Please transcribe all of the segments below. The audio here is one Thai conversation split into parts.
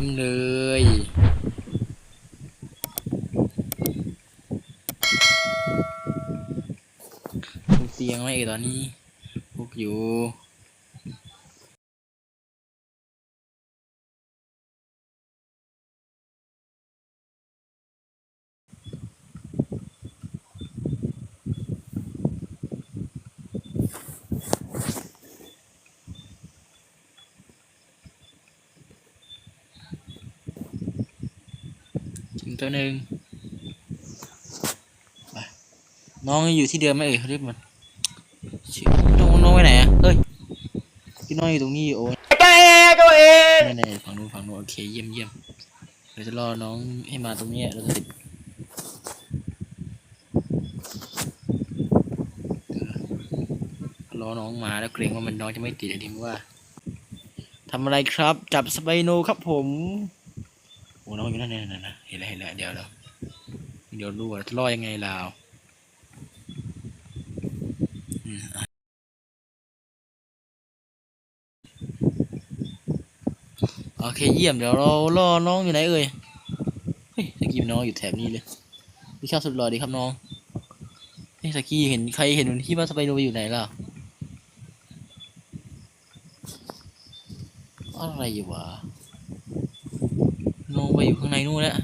ยิ้มเลยปลุกเตียงไหมเอ่ยตอนนี้พุกอยู่ ตัวหนึ่งไปน้องยังอยู่ที่เดิมไหมเอ่ยรียกมันชื่อน้องน้องไปไหนอะเฮ้ยพี่น้องอยู่ตรงนี้โอ้ยแกตัวเองนี่นี่ฝั่งนู้นฝั่งนู้นโอเคเยี่ยมเยี่ยมเราจะรอน้องให้มาตรงนี้เราจะติดเออรอน้องมาแล้วเกรงว่ามันน้องจะไม่ติดอะดิมว่าทำอะไรครับ จับสไปโนครับผม โอ้น้องอยู่นั่นนั่นน่ะเห็นแล้วเห็นแล้วเดี๋ยวเราเดี๋ยวรู้ว่าจะรอยังไงเราโอเคเยี่ยมเดี๋ยวเรารอน้องอยู่ไหนเอ่ยเฮ้ยสกี้น้องอยู่แถบนี้เลยพี่ข้าวสุดหล่อดีครับน้องเฮ้ยสกี้เห็นใครเห็นที่ว่าสไปโนไปอยู่ไหนล่ะอะไรอยู่วะ น้องไปอยู่ข้างในนู่นแล้ว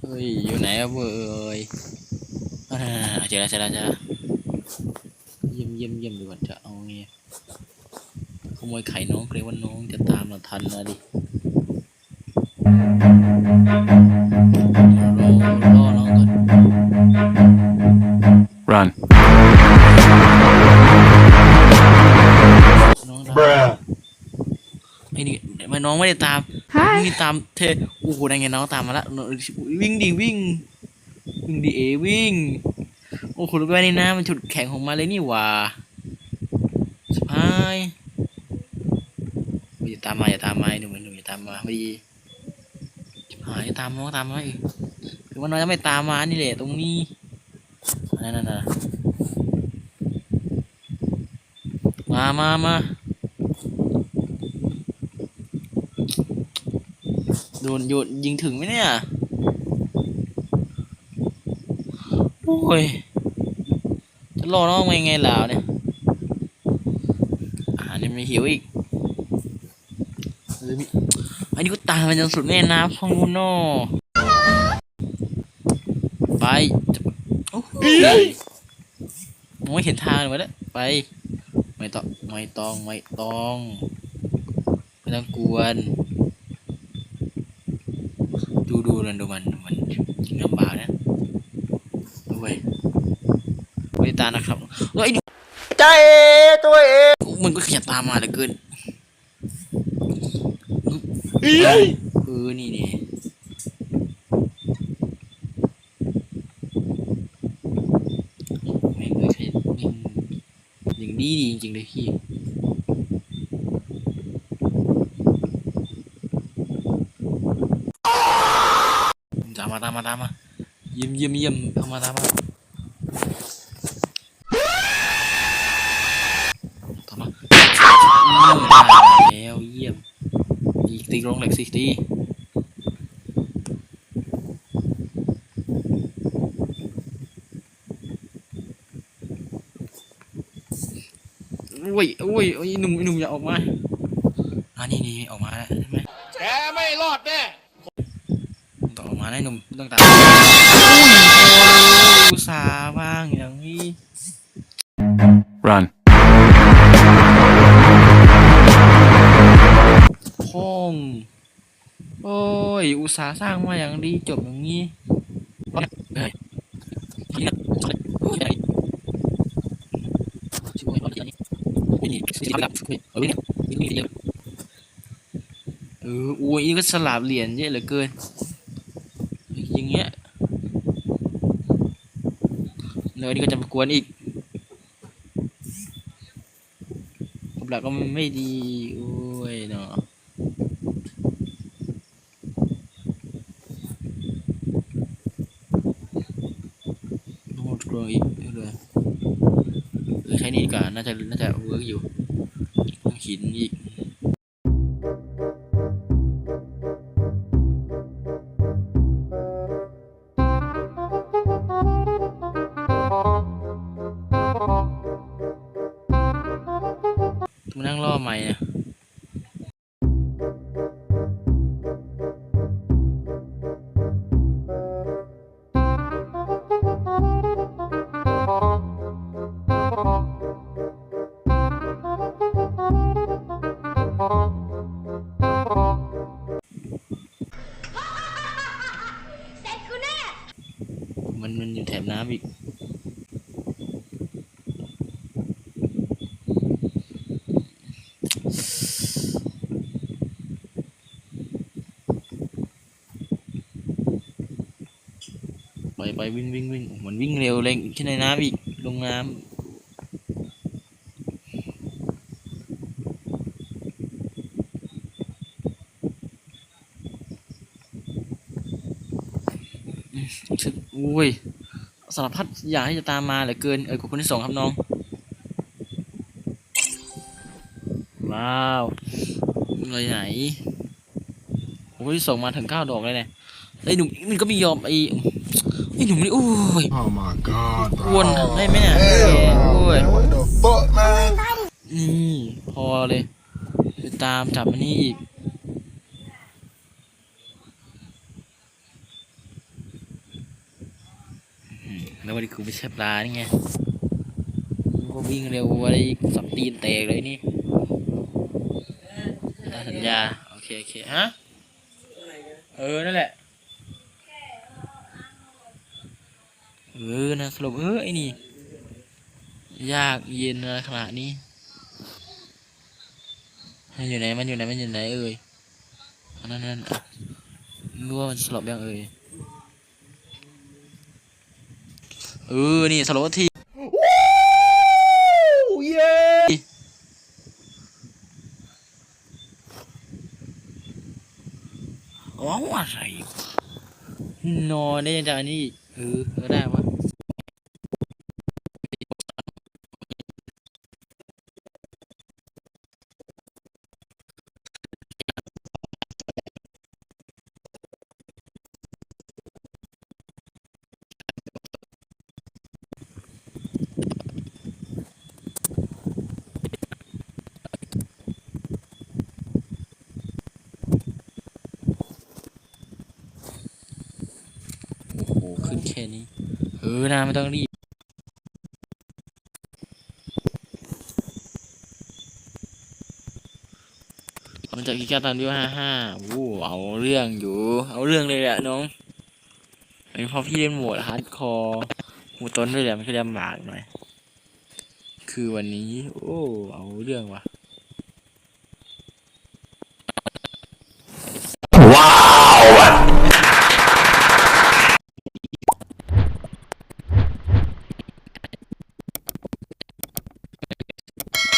เฮ้ย อยู่ไหนอะเว้ยอ่าเจอแล้วเจอแล้วเจอแล้วเยี่ยมเยี่ยมเยี่ยมดีกว่าจะเอาไงขโมยไข่น้องเกรงว่าน้องจะตามเราทันนะดิ ไอ้นี่ทำไมน้องไม่ได้ตามนี่ตามเธอโอ้โหได้ไงน้องตามมาละวิ่งดิวิ่งวิ่งดิเอวิ่งโอ้โหรู้ไหมนี่นะมันฉุดแข็งของมาเลยนี่หว่าสบายอย่าตามมาอย่าตามมาไอ้หนุ่มไอ้หนุ่มอย่าตามมาไม่ดีชิบหายตามน้องตามมาอีกคือว่าน้องจะไม่ตามมานี่แหละตรงนี้นั่นนั่นนั่นมามามา โดนโยนยิงถึงไหมเนี่ย โอ้ย จะรอน้องมายังไงล่ะเนี่ยอาหารยังไม่หิวอีกอันนี้ก็ตามมันจนสุดแม่น้ำของนูนโน่ไปโอ้โหมองไม่เห็นทางเลยวะเนี่ยไป ไม่ต้อง ไม่ต้อง ไม่ต้องไม่ต้องกวน ดูดูมันดูมันมันกินลำบากนะดูไปไม่ตานะครับเฮ้ยใจตัวเองมันก็ขยันตามมาเหลือเกินเฮ้ยเออนี่นี่แม่เลยขยันยิงยิงดีดีจริงเลยพี่ตา มาตามมาตามมาเยี่ยมเยี่ยมเยี่ยมตามมาตามมาตามมาอืมได้แล้วเยี่ยมอีกตีลงเหล็กสิตีอุ้ยอุ้ยอุ้ยหนุ่มหนุ่มอย่าออกมาอ่านี่นี่ออกมาแล้วใช่ไหมแกไม่รอดแน่ ต้องออกมาได้หนุ่มต้องตามอุ้ยพอเลยอุตส่าห์บ้างอย่างนี้ Run. พ่องโอ้ย อุตสาห์สร้างมาอย่างดีจบอย่างนี้เฮ้ยเฮ้ยเฮ้ยเฮ้ยช่วยเอาที่นี้ไม่หนีสิบลับเฮ้ยนี่นี่เยอะเอออุ้ยนี่ก็สลับเหรียญเยอะเหลือเกิน อย่างเงี้ย แล้วนี่ก็จะมากวนอีกกับหลักก็ไม่ดีโอ้ยเนาะลวงอีกเรื่อยๆเออใช้นี่ดีกว่าน่าจะน่าจะเวิร์กอยู่หินอีก ใหม่เนี่ยมันมันอยู่แถบน้ำอีก ไปไปวิ่งวิ่งวิ่งเหมือนวิ่งเร็วเลยที่ในน้ำอีกลงน้ำอืมรู้สึกอุ้ยสารพัดอยางที่จะตามมาเหลือเกินเออขอบคุณที่ส่งครับน้อง ว้าวเลยไหนโอ้ยส่งมาถึงเก้าดอกเลยเนี่ย ไอ้หนุ่มมันก็ไม่ยอมไอ้ไอ้หนุ่มนี่โอ้ย Oh my god, อ้วน bro. ได้ไหมเนี่ยโอ้ย What the fuck, man? นี่พอเลยไปตามจับมันนี่อีกอืมแล้ววันนี้กูไม่ใช่ปลานี่ไงมันก็วิ่งเร็วอะไรอีกสับตีนเตกเลยนี่ได้สัญญา โอเค โอเค ฮะ เออ นั่นแหละ ออนะสรุปเออไอ้นี่ ยากเย็นอะขนาดนี้มันอยู่ไหนมันอยู่ไหนมันอยู่ไหนเอ่ยอันนั้นนั่นรู้ว่ามันสลบยังเอ่ยเออนี่สลบทีเย้อ๋ออะไรนอนได้ยังจากอันนี้เออได้วะ นะไม่ต้องรีบมันจะกีการ์ตันวิวห้าห้าวู้เอาเรื่องอยู่ เอาเรื่องเลยแหละน้องเป็นพราะพี่เล่นโหมดฮาร์ดคอร์หมูต้นด้วยแหละมันก็ลำบากหน่อย คือวันนี้ โอ้ เอาเรื่องว่ะ